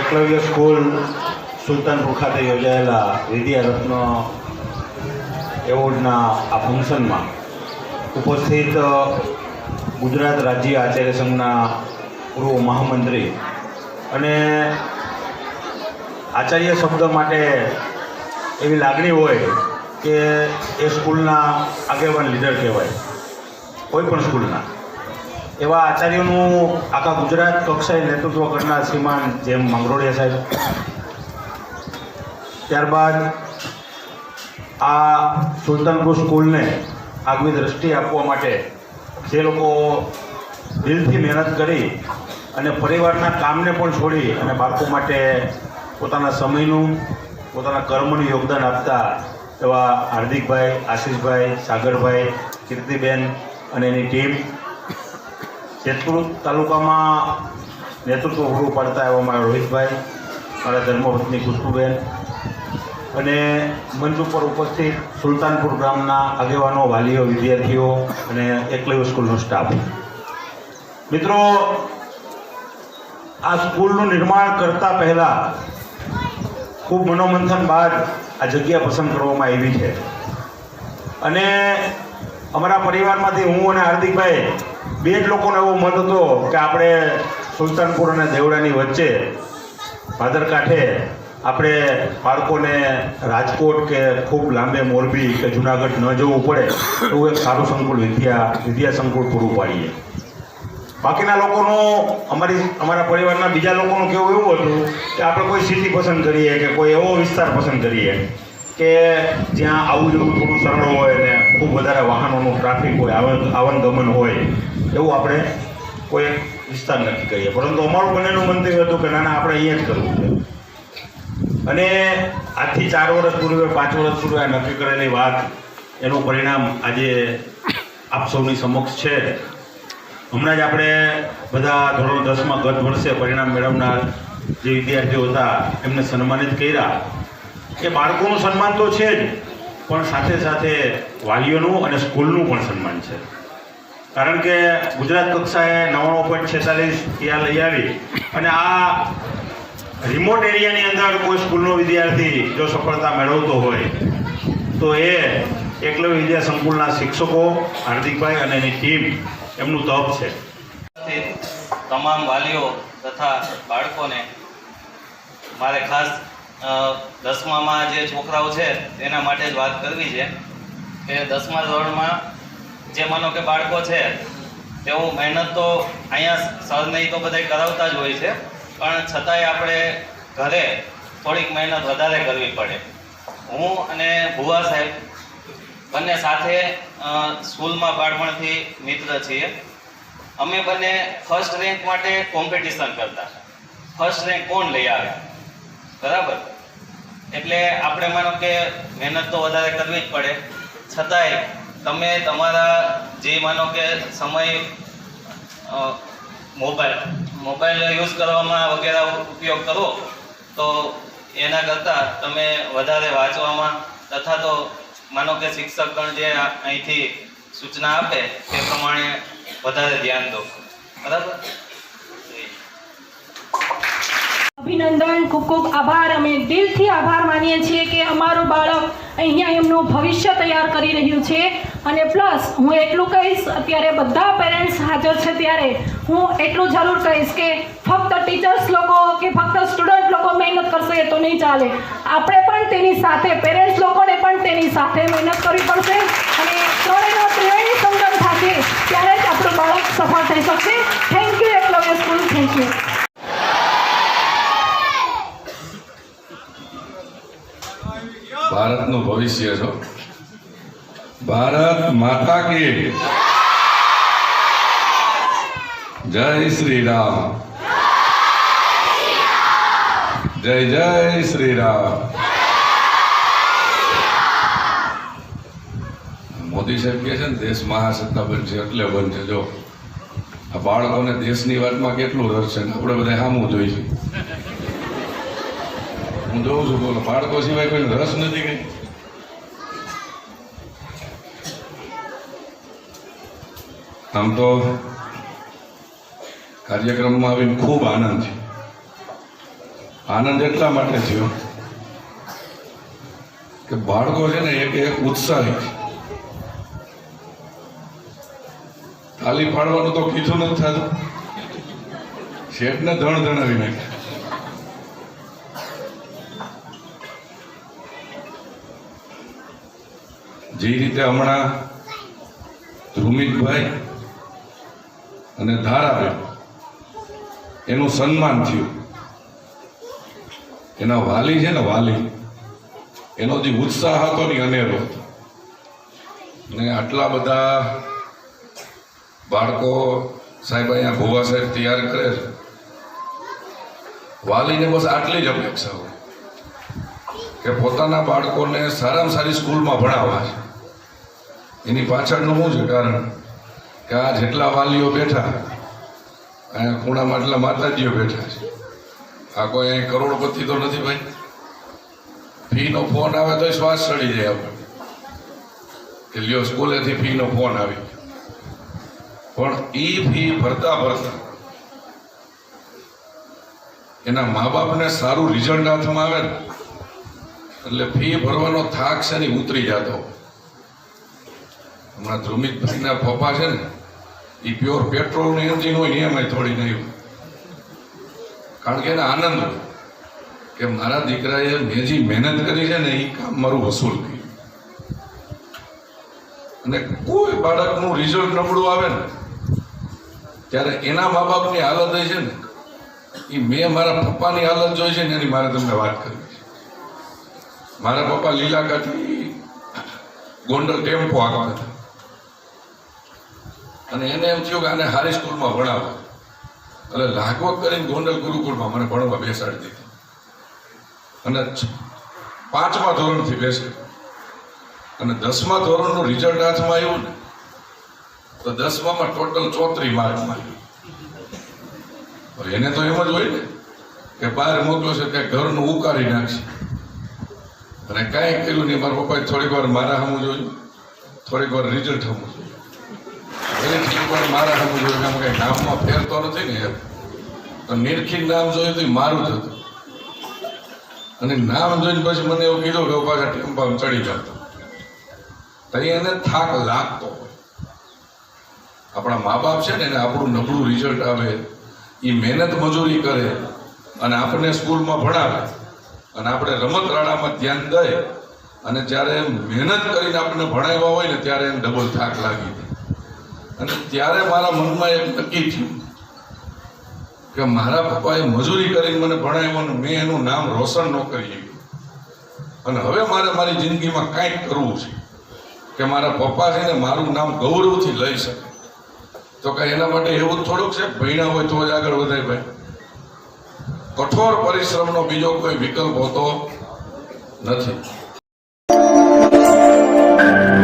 Eklavya school Sultanpur ખાતે યોજાયેલા વિદ્યારત્ન એવોર્ડના આ ફંક્શનમાં ઉપસ્થિત ગુજરાત રાજ્ય આચાર્ય સંઘના પૂર્વ મહામંત્રી અને આચાર્ય શબ્દ માટે એવી લાગણી હોય કે એ સ્કૂલના આગેવાન લીડર કહેવાય, કોઈ પણ સ્કૂલના. એવા આચાર્યોનું આખા ગુજરાત કક્ષાએ નેતૃત્વ કરનાર શ્રીમાન જેમ મંગરોડિયા સાહેબ. ત્યારબાદ આ સુલતાનપુર સ્કૂલને આગવી દ્રષ્ટિ આપવા માટે જે લોકો દિલથી મહેનત કરી અને પરિવારના કામને પણ છોડી અને બાળકો માટે પોતાના સમયનું, પોતાના કર્મનું યોગદાન આપતા એવા હાર્દિકભાઈ, આશીષભાઈ, સાગરભાઈ, કીર્તિબેન અને એની ટીમ જેતપુર તાલુકામાં નેતૃત્વ પૂરું પાડતા એવા મારા રોહિતભાઈ, મારા ધર્મપત્ની કુષ્ટુબેન અને મંચ ઉપર ઉપસ્થિત સુલતાનપુર ગામના આગેવાનો, વાલીઓ, વિદ્યાર્થીઓ અને એકલવ્ય સ્કૂલનો સ્ટાફ મિત્રો, આ સ્કૂલનું નિર્માણ કરતા પહેલાં ખૂબ મનોમંથન બાદ આ જગ્યા પસંદ કરવામાં આવી છે. અને અમારા પરિવારમાંથી હું અને હાર્દિકભાઈ બે જ લોકોનો એવો મત હતો કે આપણે સુલતાનપુર અને દેવડાની વચ્ચે ભાદર કાંઠે આપણે બાળકોને રાજકોટ કે ખૂબ લાંબે મોરબી કે જુનાગઢ ન જવું પડે, એવું એક સારું સંકુલ વિદ્યા વિદ્યા સંકુલ પૂરું પાડીએ. બાકીના લોકોનું, અમારી, અમારા પરિવારના બીજા લોકોનું કેવું એવું હતું કે આપણે કોઈ સિટી પસંદ કરીએ કે કોઈ એવો વિસ્તાર પસંદ કરીએ કે જ્યાં આવું જવું થોડું સરળ હોય ને ખૂબ વધારે વાહનોનું ટ્રાફિક હોય આવન આવન ગમન હોય. એવું આપણે કોઈ વિસ્તાર નક્કી કરીએ પરંતુ અમારું બંનેનું મંતવ્ય હતું કે ના ના આપણે અહીંયા જ કરવું છે. અને આજથી ચાર વર્ષ પૂર્વે પાંચ વર્ષ પૂર્વે આ નક્કી કરેલી વાત, એનું પરિણામ આજે આપ સૌની સમક્ષ છે. હમણાં જ આપણે બધા ધોરણ દસમાં ગત વર્ષે પરિણામ મેળવનાર જે વિદ્યાર્થીઓ હતા, એમને સન્માનિત કર્યા. એ બાળકોનું સન્માન તો છે જ, પણ સાથે સાથે વાલીઓનું અને સ્કૂલનું પણ સન્માન છે. કારણ કે ગુજરાત કક્ષાએ નવ્વાણું પોઈન્ટ છેતાલીસ ત્યાં લઈ આવી અને આ રિમોટ એરિયાની અંદર કોઈ સ્કૂલનો વિદ્યાર્થી જો સફળતા મેળવતો હોય, તો એ એકલવ્ય વિદ્યા સંકુલના શિક્ષકો, હાર્દિકભાઈ અને એની ટીમ એમનું તપ છે. તમામ વાલીઓ તથા બાળકોને મારે ખાસ દસમામાં જે છોકરાઓ છે, તેના માટે જ વાત કરવી છે. કે દસમા ધોરણમાં જે માનો કે બાળકો છે, તેઓ મહેનત તો અહીંયા સર નહીં તો બધા કરાવતા જ હોય છે, પણ છતાંય આપણે ઘરે થોડીક મહેનત વધારે કરવી પડે. હું અને ભુવા સાહેબ બંને સાથે સ્કૂલમાં બાળપણથી મિત્ર છીએ. અમે બંને ફર્સ્ટ રેન્ક માટે કોમ્પિટિશન કરતા. ફર્સ્ટ રેન્ક કોણ લઈ આવે? બરાબર? એટલે આપણે માનો કે મહેનત તો વધારે કરવી જ પડે. છતાંય તમે તમારા જે માનો કે સમય મોબાઈલ મોબાઈલ યુઝ કરવામાં વગેરે ઉપયોગ કરો તો એના કરતાં તમે વધારે વાંચવામાં તથા તો માનો કે શિક્ષકગણ જે અહીંથી સૂચના આપે તે પ્રમાણે વધારે ધ્યાન દો. બરાબર? અભિનંદન, ખૂબ ખૂબ આભાર. અમે દિલથી આભાર માનીએ છીએ કે અમારું બાળક અહીંયા એમનું ભવિષ્ય તૈયાર કરી રહ્યું છે. અને પ્લસ હું એટલું કહીશ, અત્યારે બધા પેરેન્ટ્સ હાજર છે ત્યારે હું એટલું જરૂર કહીશ કે ફક્ત ટીચર્સ લોકો કે ફક્ત સ્ટુડન્ટ લોકો મહેનત કરશે તો નહીં ચાલે. આપણે પણ તેની સાથે પેરેન્ટ્સ લોકોને પણ તેની સાથે મહેનત કરવી પડશે અને ત્રણેયનો ત્રિવેણી સંગમ થશે ત્યારે જ આપણું બાળક સફળ થઈ શકશે. Thank you Ekalavya school thank you ભારતનું ભવિષ્ય છો ભારત માતા કી જય. શ્રી રામ જય જય શ્રી રામ મોદી સાહેબ કહે છે ને, દેશ મહાસત્તા બનશે એટલે બનશે જો, આ બાળકોને દેશની વાતમાં કેટલું રસ છે આપણે બધા સામું જોઈશું હું જોઉં છું, બોલો, બાળકો સિવાય કોઈ રસ નથી કઈ? આમ તો કાર્યક્રમમાં આવીને ખૂબ આનંદ છે આનંદ એટલા માટે થયો કે બાળકો છે ને એક એક ઉત્સાહિત. તાલી પાડવાનું તો કીધું નથી થતું. શેઠને ધણ ધણાવી નાખ્યા. જે રીતે હમણાં ધ્રુમિતભાઈ અને ધારાબેન એનું સન્માન થયું. એના વાલી છે ને વાલી, એનો જે ઉત્સાહ હતો ને અનેરો. અને આટલા બધા બાળકો સાહેબ અહીંયા ભુવા સાહેબ તૈયાર કરે છે. વાલીને બસ આટલી જ અપેક્ષા હોય. કે પોતાના બાળકોને સારામાં સારી સ્કૂલમાં ભણાવવા છે. એની પાછળનું શું છે કારણ? કે આ જેટલા વાલીઓ બેઠા અહીંયા ખૂણામાં એટલા માતાજીઓ બેઠા છે. આ કોઈ અહીં કરોડપતિ તો નથી ભાઈ. ફીનો ફોન આવે તો શ્વાસ ચડી જાય આપણે. કે લ્યો, સ્કૂલેથી ફીનો ફોન આવી પણ એ ફી ભરતા ભરતા એના મા બાપને સારું રિઝલ્ટ હાથમાં આવે ને, એટલે ફી ભરવાનો થાક છે ને ઉતરી જતો? હમણાં ધ્રુમિતભાઈના પપ્પા છે ને એ પ્યોર પેટ્રોલનું એન્જિન હોય ને એમાંય થોડી નહીં કારણ કે એને આનંદ હોય કે મારા દીકરાએ મેં જે મહેનત કરી છે ને એ કામ મારું વસૂલ કર્યું. અને કોઈ બાળકનું રિઝલ્ટ નબળું આવે ને, ત્યારે એના મા બાપની હાલત હોય છે ને એ મેં મારા પપ્પાની હાલત જોઈ છે ને, એની મારે તમને વાત કરવી છે. મારા પપ્પા લીલાકાથી ગોંડલ ટેમ્પો આગળ હતા. અને એને એમ થયું કે આને હારી સ્કૂલમાં ભણાવો. એટલે લાગવગ કરીને ગોંડલ ગુરુકુળમાં મને ભણવા બેસાડી દીધી. અને પાંચમા ધોરણથી બેસે. અને દસમા ધોરણનું રિઝલ્ટ હાથમાં આવ્યું ને, તો દસમામાં ટોટલ ચોત્રી માર્ક માર્યું એને તો એમ જ હોય ને, કે બહાર મોકલો છે ત્યાં ઘરનું ઉકાળી નાખશે. અને કાંઈ કર્યું નહીં, મારા પપ્પાએ થોડીક વાર મારા હમું જોયું, થોડીક વાર રિઝલ્ટ હમું જોયું. નામમાં ફેરતો નથી ને એમ નામ જોયું તો મારું જ હતું. અને નામ જોઈને પછી મને એવું કીધું કે પાછા ટેમ્પામાં ચડી જતો તો એને થાક લાગતો. આપણા મા બાપ છે ને આપણું નબળું રિઝલ્ટ આવે. એ મહેનત મજૂરી કરે અને આપણને સ્કૂલમાં ભણાવે. અને આપણે રમત રાડામાં ધ્યાન દે. અને જ્યારે મહેનત કરીને આપણને ભણાવ્યા હોય ને ત્યારે એને ડબલ થાક લાગી જાય. અને ત્યારે મારા મનમાં એક નક્કી થયું કે મારા પપ્પાએ મજૂરી કરીને મને ભણાવ્યો અને મેં એનું નામ રોશન ન કરી અને હવે મારે મારી જિંદગીમાં કાંઈક કરવું છે કે મારા પપ્પા છે ને મારું નામ ગૌરવથી લઈ શકે. તો કે એના માટે એવું થોડુંક છે? ભણ્યા હોય તો જ આગળ વધે ભાઈ. કઠોર પરિશ્રમનો બીજો કોઈ વિકલ્પ હોતો નથી.